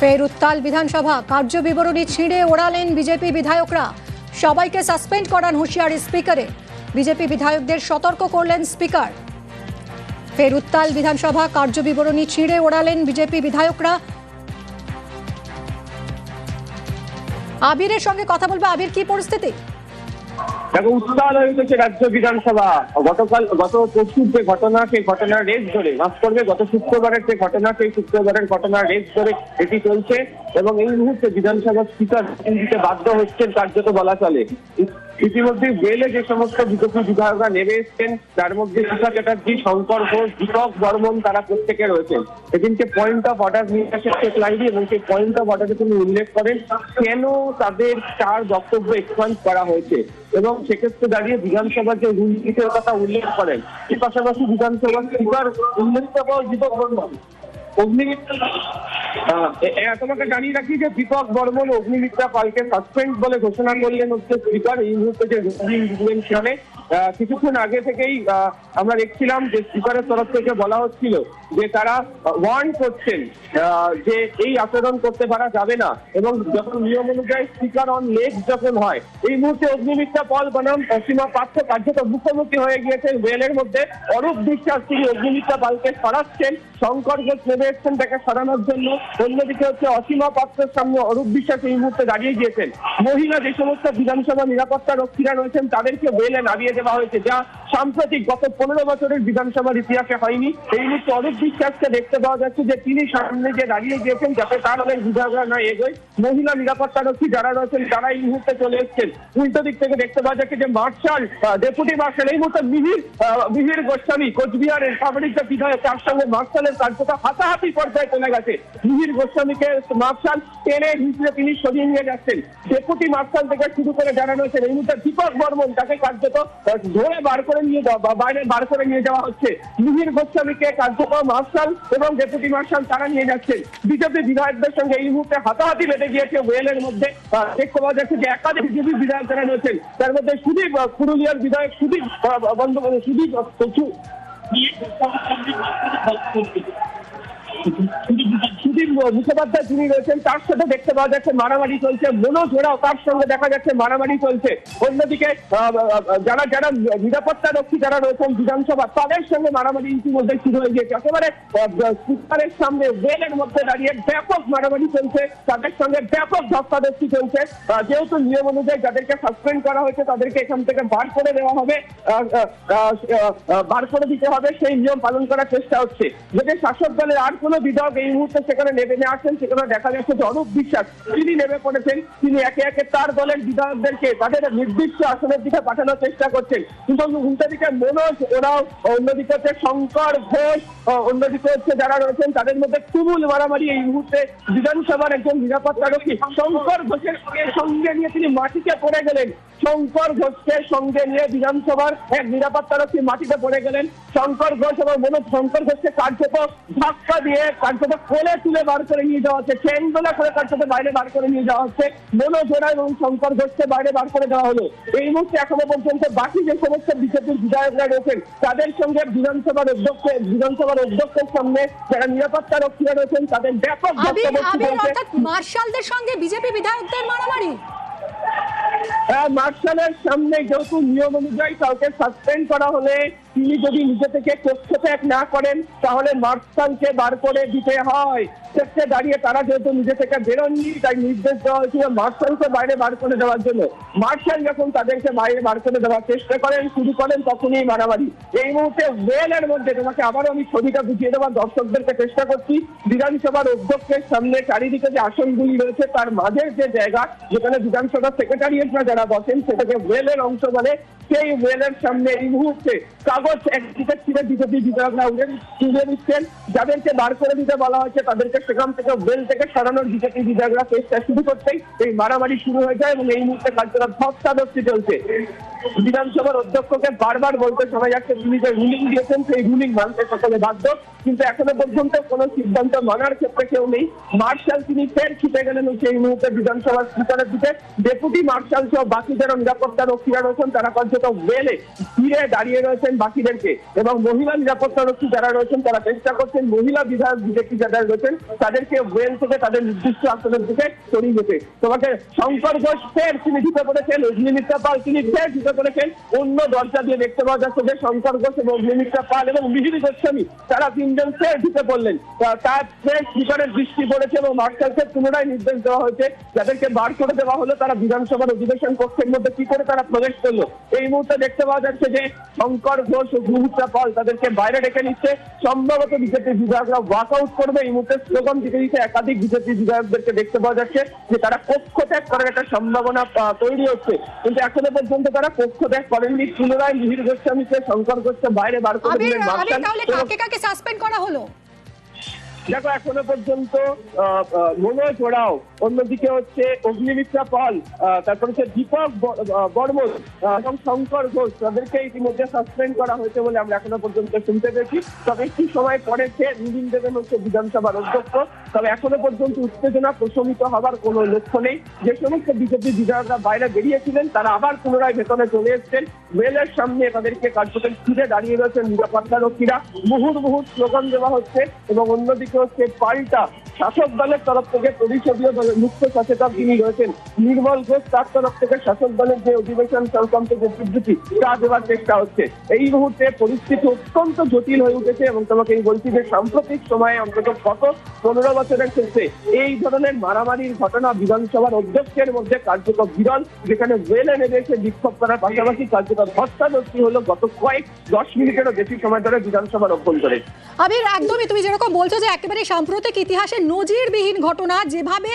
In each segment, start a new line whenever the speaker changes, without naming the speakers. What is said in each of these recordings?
ফের উত্তাল বিধানসভা। কার্য বিবরণী ছিঁড়ে ওড়ালেন বিজেপি বিধায়করা। সবাইকে সাসপেন্ড করান হুঁশিয়ারি স্পিকারে। বিজেপি বিধায়কদের সতর্ক করলেন স্পিকার। ফের উত্তাল বিধানসভা কার্য বিবরণী ছিঁড়ে ওড়ালেন বিজেপি বিধায়করা। আবিরের সঙ্গে কথা বলবে আবির, কি পরিস্থিতি?
দেখো, উত্তাল হয়ে উঠেছে রাজ্য বিধানসভা। গতকাল, গত পরশুর যে ঘটনা, সেই ঘটনার রেস ধরে, মাফ করবে, গত শুক্রবারের যে ঘটনা, সেই শুক্রবারের ঘটনার রেস ধরে এটি চলছে এবং এই মুহূর্তে বিধানসভা স্পিকার দিতে বাধ্য হচ্ছেন কার্যত বলা চলে। ইতিমধ্যে বেলে যে সমস্ত বিজেপি বিধায়করা নেমে এসছেন, তার মধ্যে শিখা চ্যাটার্জি, শঙ্কর ঘোষ, দীপক বর্মন, তারা প্রত্যেকে রয়েছেন। সেদিনকে পয়েন্ট অফ অর্ডার নিয়ে আসেন শেখ লাইডি এবং সেই পয়েন্ট অফ অর্ডারে তিনি উল্লেখ করেন, কেন তাদের চার বক্তব্য এক্সপান্ড করা হয়েছে? এবং সেক্ষেত্রে দাঁড়িয়ে বিধানসভার যে রুলনীতির কথা উল্লেখ করেন, এর পাশাপাশি বিধানসভার স্পিকার উল্লেখ করা দীপক বর্মন। তোমাকে জানিয়ে রাখি যে দীপক বর্মন অগ্নিমিত্রা পালকে সাসপেন্ড বলে ঘোষণা করলেন হচ্ছে স্পিকার এই মুহূর্তে যে কিছুক্ষণ আগে থেকেই আমরা দেখছিলাম যে স্পিকারের তরফ থেকে বলা হচ্ছিল যে তারা ওয়ার্ন করছেন যে এই আচরণ করতে পারা যাবে না এবং যখন নিয়ম অনুযায়ী স্পিকার অন লেগ যখন হয়, এই মুহূর্তে অগ্নিমিত্রা পল বনাম সীমা পার্থ কার্যত মুখোমুখি হয়ে গিয়েছেন। ওয়েলের মধ্যে অরূপ বিশ্বাস তিনি অগ্নিমিত্রা পালকে সরাচ্ছেন। শঙ্কর ঘোষ এসছেন তাকে সরানোর জন্য অন্যদিকে হচ্ছে অসীমা পাত্রের সামনে অরূপ বিশ্বাস এই মুহূর্তে দাঁড়িয়ে গিয়েছেন। মহিলা যে সমস্ত বিধানসভা নিরাপত্তা রক্ষীরা রয়েছেন, তাদেরকে ওয়েলে নামিয়ে দেওয়া হয়েছে, যা সাম্প্রতিক গত পনেরো বছরের বিধানসভার ইতিহাসে হয়নি। এই মুহূর্তে অরূপ বিশ্বাসকে দেখতে পাওয়া যাচ্ছে যে তিনি সামনে যে দাঁড়িয়ে গিয়েছেন, যাতে তার অনেক বিধায়করা না এগোয়। মহিলা নিরাপত্তা রক্ষী যারা রয়েছেন, তারা এই মুহূর্তে চলে এসছেন। উল্টো দিক থেকে দেখতে পাওয়া যাচ্ছে যে মার্শাল ডেপুটি মার্শাল, এই মুহূর্তে মিহির মিহির গোস্বামী, কোচবিহারের সামরিক যে বিধায়ক, তার সঙ্গে মার্শালের কার্যত হাতাহাতি পর্যায়ে চলে গেছে। মিহির গোস্বামীকে মার্শাল টেনে হিসেবে তিনি সরিয়ে নিয়ে যাচ্ছেন। ডেপুটি মার্শাল থেকে শুরু করে যারা রয়েছেন এই মুহূর্তে দীপক বর্মন তাকে কার্যত ধরে বার করে নিয়ে যাওয়া বাইরে বার করে নিয়ে যাওয়া হচ্ছে। মিহির গোস্বামীকে কার্যত মার্শাল এবং ডেপুটি মার্শাল তারা নিয়ে যাচ্ছেন। বিজেপি বিধায়কদের সঙ্গে এই মুহূর্তে হাতাহাতি বেঁধে গিয়েছে ওয়েলের মধ্যে। দেখতে পাওয়া যাচ্ছে যে একাধিক বিজেপি বিধায়ক যারা রয়েছেন। তার মধ্যে সুদীপ পুরুলিয়ার বিধায়ক সুদীপ বন্দ্যোপাধ্যায় সুদীপ Thank. সুদীপ মুখোপাধ্যায় যিনি রয়েছেন, তার সাথে দেখতে পাওয়া যাচ্ছে মারামারি চলছে, মনোজ ওরাও তার সঙ্গে দেখা যাচ্ছে মারামারি চলছে। অন্যদিকে যারা যারা নিরাপত্তা রক্ষী যারা রয়েছেন বিধানসভা, তাদের সঙ্গে মারামারি ইতিমধ্যে শুরু হয়ে গিয়েছে। একেবারে স্পিকারের সামনে ওয়েলের মধ্যে দাঁড়িয়ে ব্যাপক মারামারি চলছে, তাদের সঙ্গে ব্যাপক ধস্তাধস্তি চলছে। যেহেতু নিয়ম অনুযায়ী যাদেরকে সাসপেন্ড করা হয়েছে, তাদেরকে এখান থেকে বার করে দেওয়া হবে বার করে দিতে হবে, সেই নিয়ম পালন করার চেষ্টা হচ্ছে। যদি শাসক দলের আর কোনো বিধায়ক এই মুহূর্তে সেখানে নেমে নিয়ে আসেন, সেখানে দেখা যাচ্ছে যে অরূপ বিশ্বাস, তিনি নেমে পড়েছেন। তিনি একে একে তার দলের বিধায়কদেরকে তাদের নির্দিষ্ট আসনের দিকে পাঠানোর চেষ্টা করছেন। কিন্তু উল্টো দিকে মনোজ ওরাও, অন্যদিকে হচ্ছে শঙ্কর ঘোষ অন্যদিকে হচ্ছে যারা রয়েছেন, তাদের মধ্যে তুমুল মারামারি এই মুহূর্তে বিধানসভার একজন নিরাপত্তা রক্ষী শঙ্কর ঘোষের সঙ্গে নিয়ে তিনি মাটিতে পড়ে গেলেন। শঙ্কর ঘোষকে সঙ্গে নিয়ে বিধানসভার এক নিরাপত্তা রক্ষী মাটিতে পড়ে গেলেন। শঙ্কর ঘোষ এবং মনোজ শঙ্কর ঘোষকে কার্যত ধাক্কা দিয়ে কার্যত কোলে তুলে বার করে নিয়ে যাওয়া হচ্ছে ট্রেন দোলা করে কার্যত বাইরে বার করে নিয়ে যাওয়া হচ্ছে মনোজ ওরা এবং শঙ্কর ঘোষকে বাইরে বার করে দেওয়া হলো। এই মুহূর্তে এখনও পর্যন্ত বাকি যে সমস্ত বিজেপির বিধায়করা রয়েছেন তাদের সঙ্গে বিধানসভার অধ্যক্ষ বিধানসভার অধ্যক্ষের সামনে যারা নিরাপত্তা রক্ষীরা রয়েছেন তাদের ব্যাপক
মার্শালদের সঙ্গে বিজেপি বিধায়কদের মারামারি?
হ্যাঁ, মার্শালের সামনে যেহেতু নিয়ম অনুযায়ী কাউকে সাসপেন্ড করা হলে তিনি যদি নিজে থেকে কক্ষত্যাগ না করেন, তাহলে মার্শালকে বার করে দিতে হয়। সেক্ষেত্রে দাঁড়িয়ে তারা যেহেতু নিজে থেকে বেরোননি, তাই নির্দেশ দেওয়া হয়েছিল মার্শালকে বাইরে বার করে দেওয়ার জন্য। মার্শাল যখন তাদেরকে বাইরে বার করে দেওয়ার চেষ্টা করেন, শুরু করেন তখনই মারামারি। এই মুহূর্তে ওয়েলের মধ্যে তোমাকে আবারও আমি ছবিটা বুঝিয়ে দেওয়ার দর্শকদেরকে চেষ্টা করছি। বিধানসভার অধ্যক্ষের সামনে চারিদিকে যে আসনগুলি রয়েছে, তার মাঝের যে জায়গা, যেখানে বিধানসভার সেক্রেটারিয়েটরা যারা বসেন, সেটাকে ওয়েলের অংশ বলে সেই ওয়েলের সামনে এই মুহূর্তে কাগজ একদিকে ছিঁড়ে বিজেপি বিধায়করা উড়ে তুলে দিচ্ছেন যাদেরকে বার করে দিতে বলা হয়েছে, তাদেরকে সেখান থেকে ওয়েল থেকে সরানোর বিজেপি বিধায়করা চেষ্টা শুরু করতেই এই মারামারি শুরু হয়ে যায় এবং এই মুহূর্তে কার্যকর ধস্তাধস্তি চলছে। বিধানসভার অধ্যক্ষকে বারবার বলতে শোনা যাচ্ছে, তিনি যে রুলিং দিয়েছেন, সেই রুলিং মানতে সকলে বাধ্য। কিন্তু এখনও পর্যন্ত কোনো সিদ্ধান্ত মানার ক্ষেত্রে কেউ নেই। মার্শাল তিনি ফের ছুটে গেলেন সেই মুহূর্তে বিধানসভার স্পিকারের দিকে। ডেপুটি মার্শাল সহ বাকি যারা নিরাপত্তা রক্ষীরা রয়েছেন, তারা কার্যত অন্তত বেলে ফিরে দাঁড়িয়ে রয়েছেন বাকিদেরকে এবং মহিলা নিরাপত্তা রক্ষী যারা রয়েছেন তারা চেষ্টা করছেন মহিলা বিধায়ক বিজেপি যারা রয়েছেন তাদেরকে ওয়েল থেকে তাদের নির্দিষ্ট আসনের দিকে সরিয়ে যেতে তোমাকে শঙ্কর ঘোষ ফের তিনি ঢুকে পড়েছেন অগ্নিমিত্রা পাল তিনি ফের ঢুকে পড়েছেন। অন্য দরজা দিয়ে দেখতে পাওয়া যাচ্ছে যে শঙ্কর ঘোষ এবং অগ্নিমিত্রা পাল এবং মিহিরি গোস্বামী, তারা তিনজন ফের ঢুকে পড়লেন। তার ফের স্পিকারের দৃষ্টি পড়েছে এবং মার্শালকে পুনরায় নির্দেশ দেওয়া হয়েছে। যাদেরকে বার করে দেওয়া হলো তারা বিধানসভার অধিবেশন কক্ষের মধ্যে কি করে তারা প্রবেশ করল? এই মুহূর্তে দেখতে পাওয়া যাচ্ছে যে শঙ্কর ঘোষ ও গুরুত্রা পাল তাদেরকে বাইরে ডেকে নিচ্ছে। সম্ভবত বিজেপি বিধায়করা ওয়াকআউট করবে। এই মুহূর্তে স্লোগান দিতে দিতে একাধিক বিজেপি বিধায়কদেরকে দেখতে পাওয়া যাচ্ছে যে তারা কক্ষ ত্যাগ করার একটা সম্ভাবনা তৈরি হচ্ছে। কিন্তু এখনও পর্যন্ত তারা কক্ষ ত্যাগ করেননি। পুনরায় মিহির গোস্বামীকে শঙ্কর ঘোষকে বাইরে বার করে দিলেন
কাকে কাকে সাসপেন্ড করা হলো?
দেখো, এখনও পর্যন্ত মনোজ ওরাও অন্যদিকে হচ্ছে অগ্নিমিত্রা পাল তারপর হচ্ছে দীপক বর্মন এবং শঙ্কর ঘোষ, তাদেরকে ইতিমধ্যে সাসপেন্ড করা হয়েছে বলে আমরা এখনও পর্যন্ত শুনতে পেয়েছি। তবে একটু সময় পরে সে দেবেন হচ্ছে বিধানসভার অধ্যক্ষ। তবে এখনও পর্যন্ত উত্তেজনা প্রশমিত হবার কোনো লক্ষ্য নেই। যে সমস্ত বিজেপি বিধায়করা বাইরে বেরিয়েছিলেন, তারা আবার পুনরায় ভেতরে চলে এসেছেন। রেলের সামনে তাদেরকে কার্যকর ফিরে দাঁড়িয়ে রয়েছেন নিরাপত্তা রক্ষীরা। মুহুর মুহুর স্লোগান দেওয়া হচ্ছে এবং অন্যদিকে হচ্ছে পাল্টা শাসক দলের তরফ থেকে পরিষদীয় দলের মুখ্য সচেতক যিনি রয়েছেন, নির্মল ঘোষ, তার তরফ থেকে শাসক দলের যে অধিবেশন, সংক্রান্ত যে বিবৃতি, তা দেওয়ার চেষ্টা হচ্ছে। এই মুহূর্তে পরিস্থিতি অত্যন্ত জটিল হয়ে উঠেছে এবং তোমাকে এই বলছি যে সাম্প্রতিক সময়ে অন্তত গত পনেরো বছরের শেষে এই ধরনের মারামারির ঘটনা বিধানসভার অধ্যক্ষের মধ্যে কার্যকর বিরল, যেখানে ওয়েলে এনে এসে বিক্ষোভ করার পাশাপাশি কার্যকর ধস্তাধস্তি হলো গত কয়েক দশ মিনিটেরও বেশি সময় ধরে বিধানসভার অভ্যন্তরে।
আবির, একদমই তুমি যেরকম বলছো যে একেবারে সাম্প্রতিক ইতিহাসে নজিরবিহীন ঘটনা, যেভাবে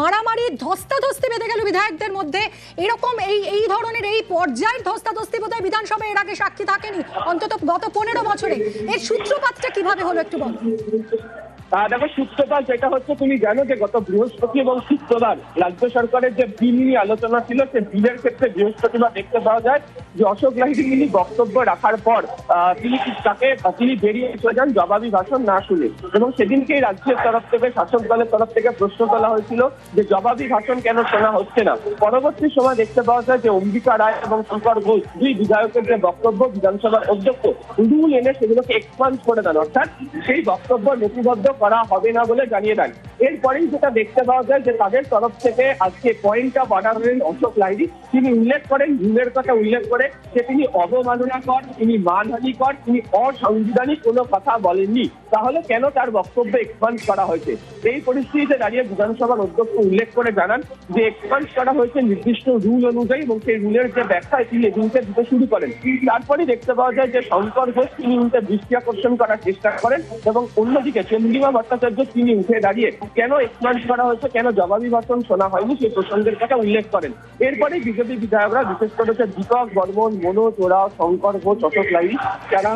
মারামারি ধস্তাধস্তি বেঁধে গেল বিধায়কদের মধ্যে, এরকম এই এই ধরনের এই পর্যায়ের ধস্তাধস্তি বোধহয় বিধানসভায় এর আগে সাক্ষী থাকেনি, অন্তত গত পনেরো বছরে। এর সূত্রপাতটা কীভাবে হলো একটু বলো?
দেখো, সূত্রপাত যেটা হচ্ছে, তুমি জানো যে গত বৃহস্পতি এবং শুক্রবার রাজ্য সরকারের যে বিল নিয়ে আলোচনা ছিল, সে বিলের ক্ষেত্রে বৃহস্পতিবার দেখতে পাওয়া যায় যে অশোক লাহিড়ী তিনি বক্তব্য রাখার পর তিনি তাকে তিনি বেরিয়ে চলে যান জবাবি ভাষণ না শুনে। এবং সেদিনকেই রাজ্যের তরফ থেকে, শাসক দলের তরফ থেকে প্রশ্ন তোলা হয়েছিল যে জবাবি ভাষণ কেন শোনা হচ্ছে না। পরবর্তী সময় দেখতে পাওয়া যায় যে অম্বিকা রায় এবং শঙ্কর ঘোষ দুই বিধায়কের যে বক্তব্য বিধানসভার অধ্যক্ষ রুল এনে সেগুলোকে এক্সপান্ড করে দেন। অর্থাৎ সেই বক্তব্য নথিবদ্ধ করা হবে না বলে জানিয়ে দেন। এরপরেই যেটা দেখতে পাওয়া যায় যে তাদের তরফ থেকে আজকে point of order Ashok Lahiri. তিনি উল্লেখ করেন রুলের কথা উল্লেখ করে যে তিনি অবমাননাকর, তিনি মানহানিকর, তিনি অসাংবিধানিক কোনো কথা বলেননি। তাহলে কেন তার বক্তব্য এক্সপান্ড করা হয়েছে? এই পরিস্থিতিতে দাঁড়িয়ে বিধানসভার অধ্যক্ষ উল্লেখ করে জানান যে এক্সপান্ড করা হয়েছে নির্দিষ্ট রুল অনুযায়ী এবং সেই রুলের যে ব্যাখ্যায় তিনি এদিনকে দিতে শুরু করেন। তারপরে দেখতে পাওয়া যায় যে শঙ্কর ঘোষ তিনি উল্টে দৃষ্টি আকর্ষণ করার চেষ্টা করেন এবং অন্যদিকে চন্দ্রিমা ভট্টাচার্য তিনি উঠে দাঁড়িয়ে কেন এক্সপান্স করা হয়েছে, কেন জবাবি ভাষণ শোনা হয়নি সেই প্রসঙ্গের কথা উল্লেখ করেন। এরপরে বিজেপি বিধায়করা বিশেষ করে দীপক বর্মন মনোজ ওরাও শঙ্কর ঘোষ অশোক লাহিড়ী তারা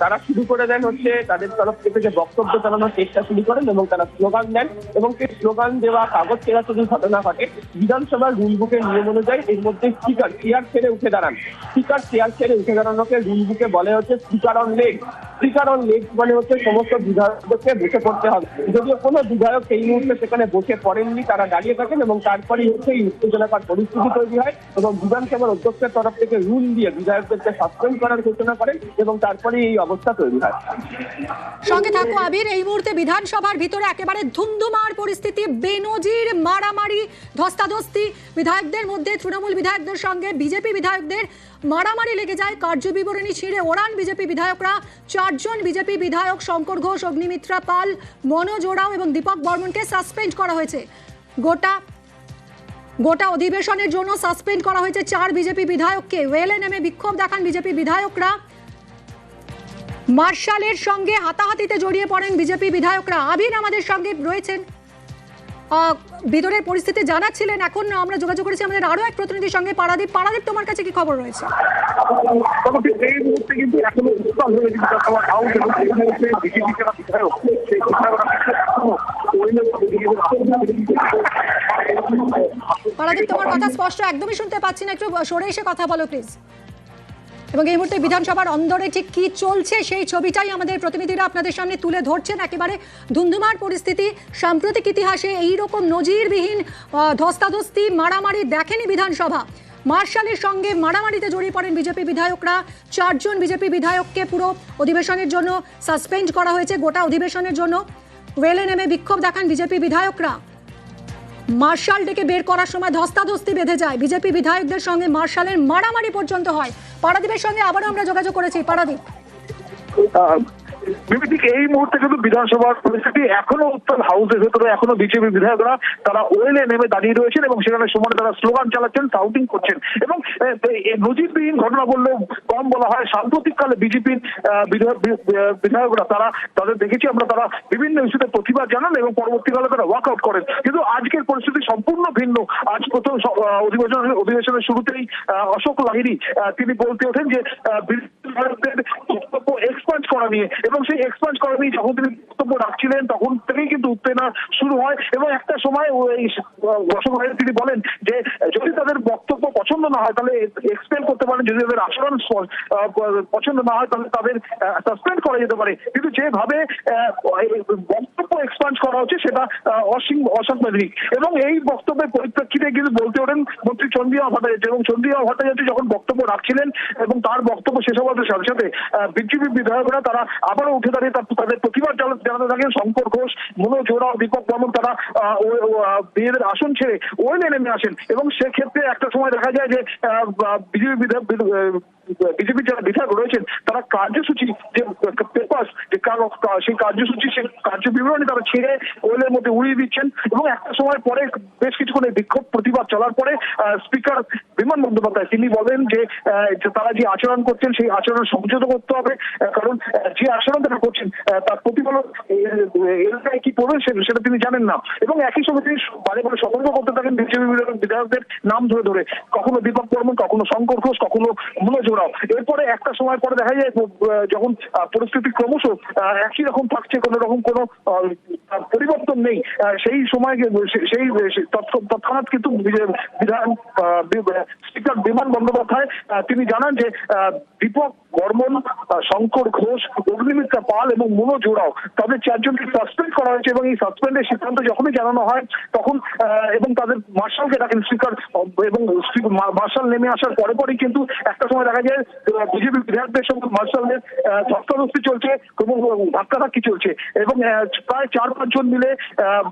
তারা শুরু করে দেন হচ্ছে তাদের তরফ থেকে যে বক্তব্য চালানোর চেষ্টা শুরু করেন এবং তারা স্লোগান দেন এবং সেই স্লোগান দেওয়া কাগজ চেরাচুরির ঘটনা ঘটে। বিধানসভার রুল বুকের নিয়ম অনুযায়ী এর মধ্যে স্পিকার চেয়ার ছেড়ে উঠে দাঁড়ান। স্পিকার চেয়ার ছেড়ে উঠে দাঁড়ানোকে রুল বুকে বলে হচ্ছে speaker on leg speaker on leg মানে হচ্ছে সমস্ত বিধায়কদেরকে বসে পড়তে হবে। যদিও কোনো বিধায়ক সেই মুহূর্তে সেখানে বসে পড়েননি, তারা দাঁড়িয়ে থাকেন এবং তারপরেই হচ্ছে এই উত্তেজনাকার পরিস্থিতি তৈরি হয় এবং বিধানসভার অধ্যক্ষের তরফ থেকে রুল দিয়ে বিধায়কদেরকে সাসপেন্ড করার ঘোষণা করেন এবং তারপরে এই অবস্থা তৈরি হয়।
সঙ্গে থাকো আবির, এই মুহূর্তে বিধানসভার ভিতরে একেবারে ধুমধুমার পরিস্থিতি, বেনজির মারামারি, ধস্তাধস্তি। বিধায়কদের মধ্যে তৃণমূল বিধায়কদের সঙ্গে বিজেপি বিধায়কদের মারামারি লেগে যায়। কার্যবিবরণী ছিঁড়ে ওড়ান বিজেপি বিধায়করা। চারজন বিজেপি বিধায়ক শঙ্কর ঘোষ, অগ্নিমিত্রা পাল, মনোজ ওরাও এবং দীপক বর্মনকে সাসপেন্ড করা হয়েছে। গোটা গোটা অধিবেশনের জন্য সাসপেন্ড করা হয়েছে চার বিজেপি বিধায়ককে। ওয়েলে নেমে বিক্ষোভ দেখান বিজেপি বিধায়করা। মার্শালের সঙ্গে হাতাহাতিতে জড়িয়ে পড়েন বিজেপি বিধায়করা। আবির আমাদের সঙ্গে রয়েছেন। ভিতরের পরিস্থিতি জানাচ্ছিলেন। এখন আমরা যোগাযোগ করেছি আমাদের আরও এক প্রতিনিধির সঙ্গে। পারাদীপ পারাদীপ, তোমার কাছে কি খবর রয়েছে? পারাদীপ তোমার কথা স্পষ্ট একদমই শুনতে পাচ্ছি না। একটু সরে এসে কথা বলো প্লিজ এবং এই মুহূর্তে বিধানসভার অন্দরে ঠিক কি চলছে সেই ছবিটাই আমাদের প্রতিনিধিরা আপনাদের সামনে তুলে ধরছেন। একেবারে ধুন্ধুমার পরিস্থিতি সাম্প্রতিক ইতিহাসে এই রকম নজিরবিহীন ধস্তাধস্তি মারামারি দেখেনি বিধানসভা। মার্শালের সঙ্গে মারামারিতে জড়িয়ে পড়েন বিজেপি বিধায়করা। চারজন বিজেপি বিধায়ককে পুরো অধিবেশনের জন্য সাসপেন্ড করা হয়েছে গোটা অধিবেশনের জন্য। রেলে নেমে বিক্ষোভ দেখান বিজেপি বিধায়করা। মার্শাল ডেকে বের করার সময় ধস্তাধস্তি বেঁধে যায়। বিজেপি বিধায়কদের সঙ্গে মার্শালের মারামারি পর্যন্ত হয়। পারাদীপের সঙ্গে আবারও আমরা যোগাযোগ করেছি। পারাদীপ।
আহ, এই মুহূর্তে কিন্তু বিধানসভার পরিস্থিতি এখনও উত্তাল হাউসের ভেতরে এখনও বিজেপি বিধায়করা তারা ওয়েলে নেমে দাঁড়িয়ে রয়েছেন এবং সেখানে সমানে তারা স্লোগান চালাচ্ছেন সাউটিং করছেন। এবং নজিরবিহীন ঘটনা বললেও কম বলা হয়। সাম্প্রতিককালে বিজেপির বিধায়করা তারা তাদের দেখেছি আমরা তারা বিভিন্ন ইস্যুতে প্রতিবাদ জানান এবং পরবর্তীকালে তারা ওয়াক আউট করেন। কিন্তু আজকের পরিস্থিতি সম্পূর্ণ ভিন্ন। আজ প্রথম অধিবেশন অধিবেশনের শুরুতেই অশোক লাহিড়ী তিনি বলতে ওঠেন যে বক্তব্য এক্সপান্স করা নিয়ে এবং সেই এক্সপান্স করা নিয়ে যখন তিনি বক্তব্য রাখছিলেন তখন থেকেই কিন্তু উত্তেজনা শুরু হয়। এবং একটা সময় আহ, অশোক তিনি বলেন যে যদি তাদের বক্তব্য পছন্দ না হয় তাহলে এক্সপেল করতে পারেন। যদি তাদের আচরণ পছন্দ না হয় তাহলে তাদের সাসপেন্ড করা যেতে পারে। কিন্তু যেভাবে বক্তব্য এক্সপান্স করা হচ্ছে সেটা অসীম- অসাংবিধানিক এবং এই বক্তব্যের পরিপ্রেক্ষিতে কিন্তু বলতে ওঠেন মন্ত্রী চন্দ্রিমা ভট্টাচার্য। এবং চন্দ্রিমা ভট্টাচার্য যখন বক্তব্য রাখছিলেন এবং তার বক্তব্য শেষ হওয়ার সাথে সাথে বিজেপি বিধায়করা তারা আবারও উঠে দাঁড়িয়ে তাদের প্রতিবাদ জানাতে থাকেন শঙ্কর ঘোষ, মনোজ ওরা, দীপক বর্মন তারা বিজেপির আসন ছেড়ে ওয়েলে নেমে আসেন। এবং সেক্ষেত্রে একটা সময় দেখা যায় যে বিজেপি বিজেপির যারা বিধায়ক রয়েছেন, তারা কার্যসূচি যে পেপার যে সেই কার্যসূচি, সেই কার্য বিবরণী তারা ছেড়ে ওয়েলের মধ্যে উড়িয়ে দিচ্ছেন। এবং একটা সময় পরে বেশ কিছুক্ষণ এই বিক্ষোভ প্রতিবাদ চলার পরে স্পিকার বিমান বন্দ্যোপাধ্যায়, তিনি বলেন যে তারা যে আচরণ করছেন, সেই আচরণ সংযত করতে হবে। কারণ যে আচরণ তারা করছেন তার প্রতিফলন এলাকায় কি পড়বে সেটা তিনি জানেন না। এবং একই সঙ্গে তিনি বারে বারে সতর্ক করতে থাকেন বিজেপি বিধায়কদের নাম ধরে ধরে। কখনো দীপক বর্মন, কখনো শঙ্কর ঘোষ, কখনো মনোজ ওরাও এরপরে একটা সময় পরে দেখা যায় যখন পরিস্থিতি ক্রমশ একই রকম থাকছে, কোনো রকম কোনো পরিবর্তন নেই। সেই সময় সেই তৎক্ষণাৎ কিন্তু বিধান স্পিকার বিমান বন্দ্যোপাধ্যায় তিনি জানান যে দীপক বর্মন শঙ্কর ঘোষ অগ্নিমিত্রা পাল এবং মনোজ ওরাও তাদের চারজনকে সাসপেন্ড করা হয়েছে এবং এই সাসপেন্ডের সিদ্ধান্ত যখনই জানানো হয় তখন এবং তাদের মার্শালকে ডাকেন স্পিকার এবং মার্শাল নেমে আসার পরে পরেই কিন্তু একটা সময় দেখা যায় বিজেপি বিধায়কদের সঙ্গে মার্শালের আহ, ধস্তাধস্তি চলছে এবং ধাক্কাধাক্কি চলছে। এবং প্রায় চার পাঁচজন মিলে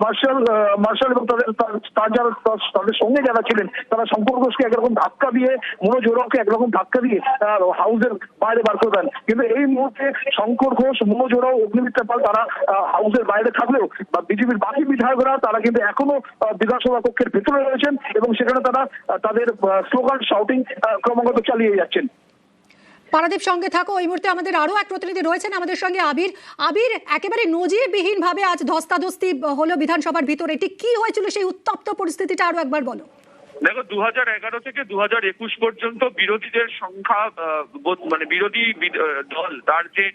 মার্শাল মার্শাল এবং তাদের তার- যারা তাদের সঙ্গে যারা ছিলেন তারা শঙ্কর ঘোষকে একরকম ধাক্কা দিয়ে মনোজ ওরাওকে একরকম ধাক্কা দিয়ে হাউসের বাইরে বার করে দেন। কিন্তু এই মুহূর্তে শঙ্কর ঘোষ, মনোজ ওরাও, অগ্নিমিত্রা পাল তারা হাউসের বাইরে থাকলেও বা বিজেপির বাকি বিধায়করা তারা কিন্তু এখনও বিধানসভা কক্ষের ভেতরে রয়েছেন এবং সেখানে তারা তাদের স্লোগান শাউটিং ক্রমাগত চালিয়ে যাচ্ছেন।
পারাদীপ, সঙ্গে থাকো। এই মুহূর্তে আমাদের আরও এক প্রতিনিধি রয়েছেন আমাদের সঙ্গে, আবির। আবির, একেবারে নজিরবিহীন ভাবে আজ ধস্তাধস্তি হলো বিধানসভার ভিতরে। ঠিক কি হয়েছিল সেই উত্তপ্ত পরিস্থিতিটা আরও একবার বলো।
দেখো দু থেকে দু পর্যন্ত বিরোধীদের সংখ্যা মানে বিরোধী দল তার যে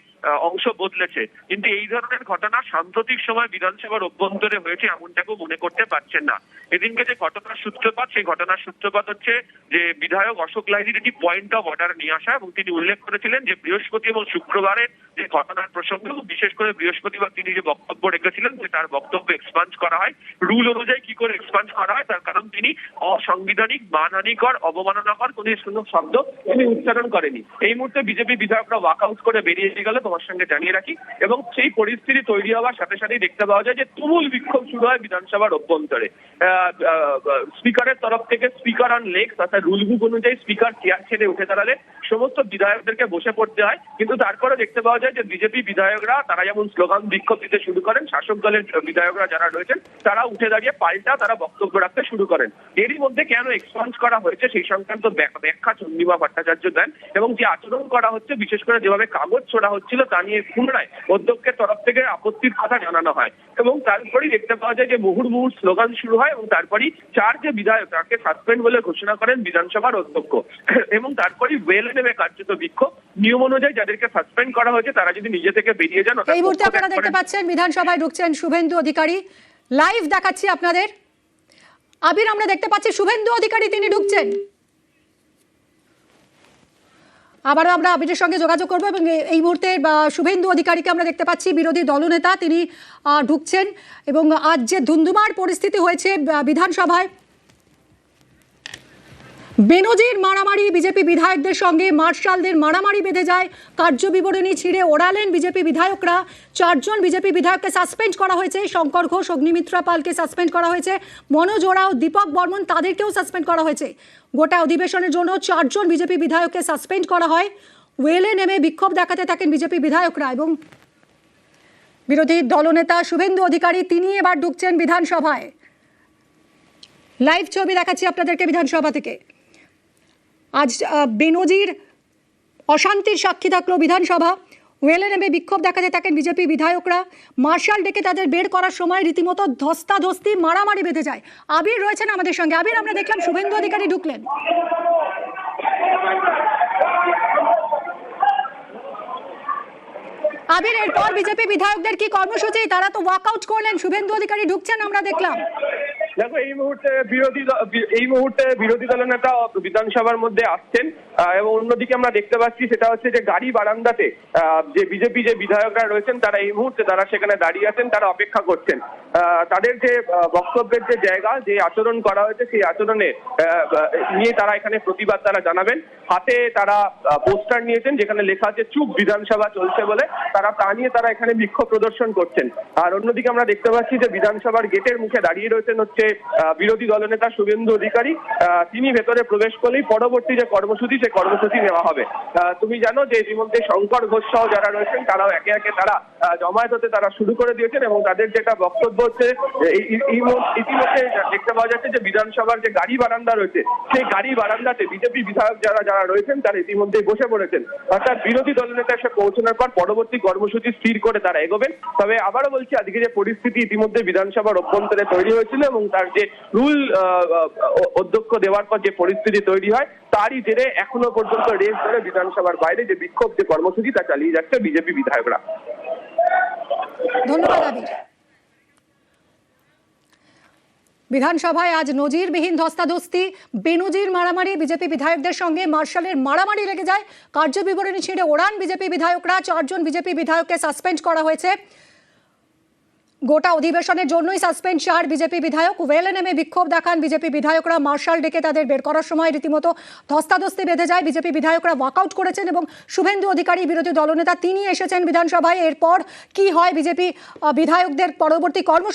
অংশ বদলেছে। কিন্তু এই ধরনের ঘটনা সাম্প্রতিক সময় বিধানসভার অভ্যন্তরে হয়েছে এমনটাকেও মনে করতে পারছেন না। এদিনকে যে ঘটনার সূত্রপাত, সেই ঘটনার সূত্রপাত হচ্ছে যে বিধায়ক অশোক লাহিড়ির একটি পয়েন্ট অফ অর্ডার নিয়ে আসা এবং তিনি উল্লেখ করেছিলেন যে বৃহস্পতি এবং শুক্রবারের যে ঘটনার প্রসঙ্গে বিশেষ করে বৃহস্পতিবার তিনি যে বক্তব্য রেখেছিলেন যে তার বক্তব্য এক্সপান্স করা হয়। রুল অনুযায়ী কি করে এক্সপান্স করা হয়, তার কারণ তিনি অসাংবিধানিক মানহানিকর অবমাননাকর কোন শব্দ তিনি উচ্চারণ করেনি। এই মুহূর্তে বিজেপি বিধায়করা ওয়াক আউট করে বেরিয়ে গেলে, তোমার সঙ্গে জানিয়ে রাখি। এবং সেই পরিস্থিতি তৈরি হওয়ার সাথে সাথেই দেখতে পাওয়া যায় যে তুমুল বিক্ষোভ শুরু হয় বিধানসভার অভ্যন্তরে। স্পিকারের তরফ থেকে স্পিকার অন লেগস অর্থাৎ রুল বুক অনুযায়ী স্পিকার চেয়ার ছেড়ে উঠে দাঁড়ালে সমস্ত বিধায়কদেরকে বসে পড়তে হয়। কিন্তু তারপরে দেখতে পাওয়া যায় যে বিজেপি বিধায়করা, তারা যেমন স্লোগান বিক্ষোভ দিতে শুরু করেন, শাসক দলের বিধায়করা যারা রয়েছেন, তারা উঠে দাঁড়িয়ে পাল্টা তারা বক্তব্য রাখতে শুরু করেন। এরই মধ্যে কেন এক্সপান্স করা হয়েছে সেই সংক্রান্ত ব্যাখ্যা চন্দ্রিমা ভট্টাচার্য দেন এবং যে আচরণ করা হচ্ছে বিশেষ করে যেভাবে কাগজ ছোড়া হচ্ছিল তা নিয়ে পুনরায় অধ্যক্ষের তরফ থেকে আপত্তির কথা জানানো হয় এবং তারপরেই দেখতে পাওয়া যায় যে মুহুর মুহুর স্লোগান শুরু হয় এবং তারপরেই চার যে বিধায়ক তাকে সাসপেন্ড বলে ঘোষণা করেন বিধানসভার অধ্যক্ষ। এবং তারপরেই ওয়েলে নেমে কার্যত বিক্ষোভ। নিয়ম অনুযায়ী যাদেরকে সাসপেন্ড করা হয়েছে তারা যদি নিজে থেকে বেরিয়ে যান
এই মুহূর্তে আপনারা দেখতে পাচ্ছেন বিধানসভায় ঢুকছেন শুভেন্দু অধিকারী। লাইভ দেখাচ্ছি আপনাদের। আবির, আমরা দেখতে পাচ্ছি শুভেন্দু অধিকারী, তিনি ঢুকছেন। আবারও আমরা আবিরের সঙ্গে যোগাযোগ করব এবং এই মুহূর্তে শুভেন্দু অধিকারীকে আমরা দেখতে পাচ্ছি, বিরোধী দলনেতা, তিনি ঢুকছেন এবং আজ যে ধুন্ধুমার পরিস্থিতি হয়েছে বিধানসভায় বেনজির মারামারি, বিজেপি বিধায়কদের সঙ্গে মার্শালদের মারামারি বেঁধে যায়। কার্য বিবরণী ছিঁড়ে ওড়ালেন বিজেপি বিধায়করা। চারজন বিজেপি বিধায়ককে সাসপেন্ড করা হয়েছে। শঙ্কর ঘোষ, অগ্নিমিত্রা পালকে সাসপেন্ড করা হয়েছে। মনোজ ওরাও, দীপক বর্মন তাদেরকেও সাসপেন্ড করা হয়েছে। গোটা অধিবেশনের জন্য চারজন বিজেপি বিধায়ককে সাসপেন্ড করা হয়। ওয়েলে নেমে বিক্ষোভ দেখাতে থাকেন বিজেপি বিধায়করা এবং বিরোধী দলনেতা শুভেন্দু অধিকারী, তিনি এবার ঢুকছেন বিধানসভায়। লাইভ ছবি দেখাচ্ছি আপনাদেরকে বিধানসভা থেকে। আজ বেনজির অশান্তির সাক্ষী থাকল বিধানসভা। ওয়েলে নেমে বিক্ষোভ দেখাতে থাকেন বিজেপি বিধায়করা। মার্শাল ডেকে তাদের বের করার সময় রীতিমতো ধস্তাধস্তি, মারামারি বেঁধে যায়। আবির রয়েছেন আমাদের সঙ্গে। আবির, আমরা দেখলাম শুভেন্দু অধিকারী ঢুকলেন। আবির, এরপর বিজেপি বিধায়কদের কি কর্মসূচি? তারা তো ওয়াকআউট করলেন। শুভেন্দু অধিকারী ঢুকছেন, আমরা দেখলাম।
দেখো, এই মুহূর্তে বিরোধী এই মুহূর্তে বিরোধী দলের নেতা বিধানসভার মধ্যে আসছেন এবং অন্যদিকে আমরা দেখতে পাচ্ছি সেটা হচ্ছে যে গাড়ি বারান্দাতে যে বিজেপি যে বিধায়করা রয়েছেন, তারা এই মুহূর্তে তারা সেখানে দাঁড়িয়ে আছেন, তারা অপেক্ষা করছেন। তাদের যে বক্তব্যের যে জায়গা, যে আচরণ করা হয়েছে, সেই আচরণে নিয়ে তারা এখানে প্রতিবাদ তারা জানাবেন। হাতে তারা পোস্টার নিয়েছেন, যেখানে লেখা আছে, চুপ বিধানসভা চলছে বলে। তারা তা নিয়ে তারা এখানে বিক্ষোভ প্রদর্শন করছেন। আর অন্যদিকে আমরা দেখতে পাচ্ছি যে বিধানসভার গেটের মুখে দাঁড়িয়ে রয়েছেন হচ্ছে আহ, বিরোধী দলনেতা শুভেন্দু অধিকারী তিনি ভেতরে প্রবেশ করলেই পরবর্তী যে কর্মসূচি সে কর্মসূচি নেওয়া হবে। তুমি জানো যে ইতিমধ্যে শঙ্কর ঘোষ সহ যারা রয়েছেন তারাও একে একে তারা জমায়েত হতে তারা শুরু করে দিয়েছেন এবং তাদের যেটা বক্তব্য হচ্ছে ইতিমধ্যে দেখতে পাওয়া যাচ্ছে যে বিধানসভার যে গাড়ি বারান্দা রয়েছে সেই গাড়ি বারান্দাতে বিজেপি বিধায়ক যারা যারা রয়েছেন তারা ইতিমধ্যেই বসে পড়েছেন। অর্থাৎ বিরোধী দলনেতা এসে পৌঁছানোর পর পরবর্তী কর্মসূচি স্থির করে তারা এগোবেন। তবে আবারও বলছি আজকে যে পরিস্থিতি ইতিমধ্যে বিধানসভার অভ্যন্তরে তৈরি হয়েছিল এবং তার যে রুল অধ্যক্ষ দেওয়ার পর যে পরিস্থিতি তৈরি হয়, তারই জেরে এখনও পর্যন্ত রেস ধরে বিধানসভার বাইরে যে বিক্ষোভ, যে কর্মসূচি, তা চালিয়ে যাচ্ছে বিজেপি বিধায়করা।
বিধানসভায় আজ নজিরবিহীন ধস্তাধস্তি, বেনজির মারামারি বিজেপি বিধায়কদের সঙ্গে মার্শালের মারামারি লেগে যায়। কার্যবিবরণী ছিঁড়ে ওড়ান বিজেপি বিধায়করা, চারজন বিজেপি বিধায়ককে সাসপেন্ড করা হয়েছে। গোটা অধিবেশনের জন্যই সাসপেন্ড চার বিজেপি বিধায়ক। ওয়েলে নেমে বিক্ষোভ দেখান বিজেপি বিধায়করা। মার্শাল ডেকে তাদের বের করার সময় রীতিমতো ধস্তাধস্তি বেঁধে যায়। বিজেপি বিধায়করা ওয়াকআউট করেছেন এবং শুভেন্দু অধিকারী, বিরোধী দলনেতা তিনি এসেছেন বিধানসভায়। এরপর কি হয় বিজেপি বিধায়কদের পরবর্তী কর্ম